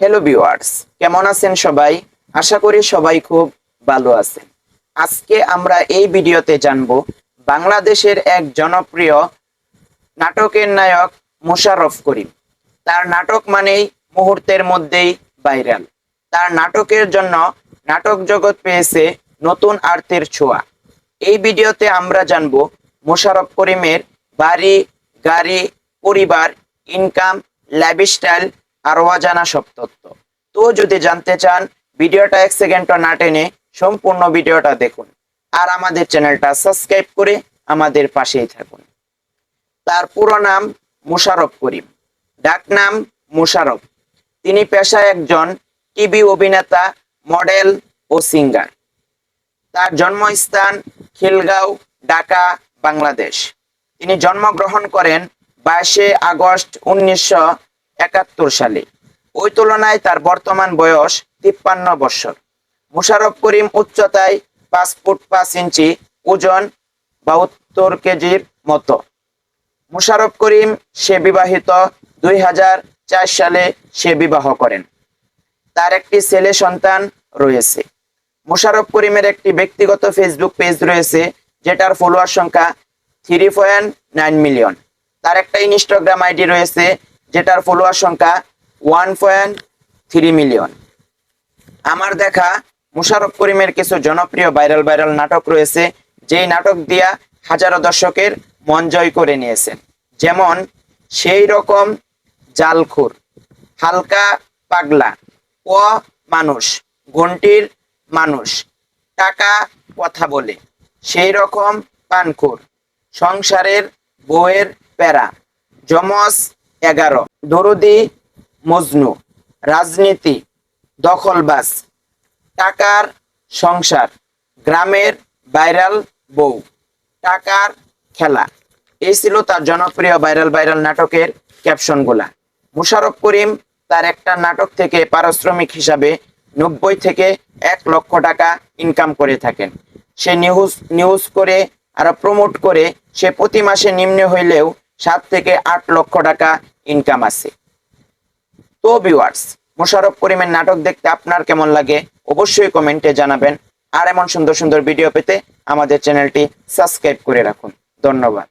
Hello viewers কেমন আছেন সবাই? আশা করি সবাই খুব ভালো আছেন। আজকে আমরা এই ভিডিওতে জানব বাংলাদেশের এক জনপ্রিয় নাটকের নায়ক মোশাররফ করিম। তার নাটক মানেই মুহূর্তের মধ্যেই ভাইরাল তার নাটকের জন্য নাটক জগৎ পেয়েছে নতুন আর্থের ছোঁয়া। এই ভিডিওতে আমরা জানব মোশাররফ করিমের বাড়ি, গাড়ি, পরিবার ইনকাম লাইফস্টাইল আর অজানা সব তথ্য। তো যদি জানতে চান, ভিডিওটা এক সেকেন্ডও না টেনে সম্পূর্ণ ভিডিওটা দেখুন। আর আমাদের চ্যানেলটা সাবস্ক্রাইব করে আমাদের পাশেই থাকুন। তার পুরো নাম মুশারফ করিম। ডাক নাম মুশারফ তিনি পেশায় একজন টিভি অভিনেতা, মডেল ও সিঙ্গার। তার জন্মস্থান খিলগাঁও, ঢাকা, বাংলাদেশ। তিনি জন্মগ্রহণ করেন বাইশে আগস্ট উনিশশো একাত্তর সালে। ওই তুলনায় তার বর্তমান বয়স তিপ্পান্ন বৎসর মুশারফ করিম উচ্চতায় পাঁচ ফুট পাঁচ ইঞ্চি, ওজন বাহাত্তর কেজির মতো। মুশারফ করিম সে বিবাহিত দুই হাজার চার সালে সে বিবাহ করেন। তার একটি ছেলে সন্তান রয়েছে। মুশারফ করিমের একটি ব্যক্তিগত ফেসবুক পেজ রয়েছে, যেটার ফলোয়ার সংখ্যা থ্রি মিলিয়ন তার একটা ইনস্টাগ্রাম আইডি রয়েছে যেটার ফলোয়ার সংখ্যা ওয়ান পয়েন্ট থ্রি মিলিয়ন আমার দেখা মুশারফ করিমের কিছু জনপ্রিয় ভাইরাল ভাইরাল নাটক রয়েছে, যেই নাটক দিয়া হাজারো দর্শকের মন জয় করে নিয়েছেন। যেমন সেই রকম জালখুর, হালকা পাগলা ও মানুষ ঘন্টির মানুষ, টাকা কথা বলে, সেই রকম পানখুর, সংসারের বউয়ের প্যারা জমস এগারো। দরুদি মজনু। রাজনীতি, দখলবাজ। টাকার সংসার, গ্রামের ভাইরাল বউ। টাকার খেলা। এই ছিল তার জনপ্রিয় ভাইরাল ভাইরাল নাটকের ক্যাপশনগুলা মুশারফ করিম তার একটা নাটক থেকে পারিশ্রমিক হিসাবে নব্বই থেকে এক লক্ষ টাকা ইনকাম করে থাকেন। সে নিউজ নিউজ করে আর প্রমোট করে সে প্রতি মাসে নিম্ন হইলেও সাত থেকে আট লক্ষ টাকা ইনকাম আছে। তো ভিউয়ার্স মোশারফ করিমের নাটক দেখতে আপনার কেমন লাগে অবশ্যই কমেন্টে জানাবেন। আর এমন সুন্দর সুন্দর ভিডিও পেতে আমাদের চ্যানেলটি সাবস্ক্রাইব করে রাখুন। ধন্যবাদ।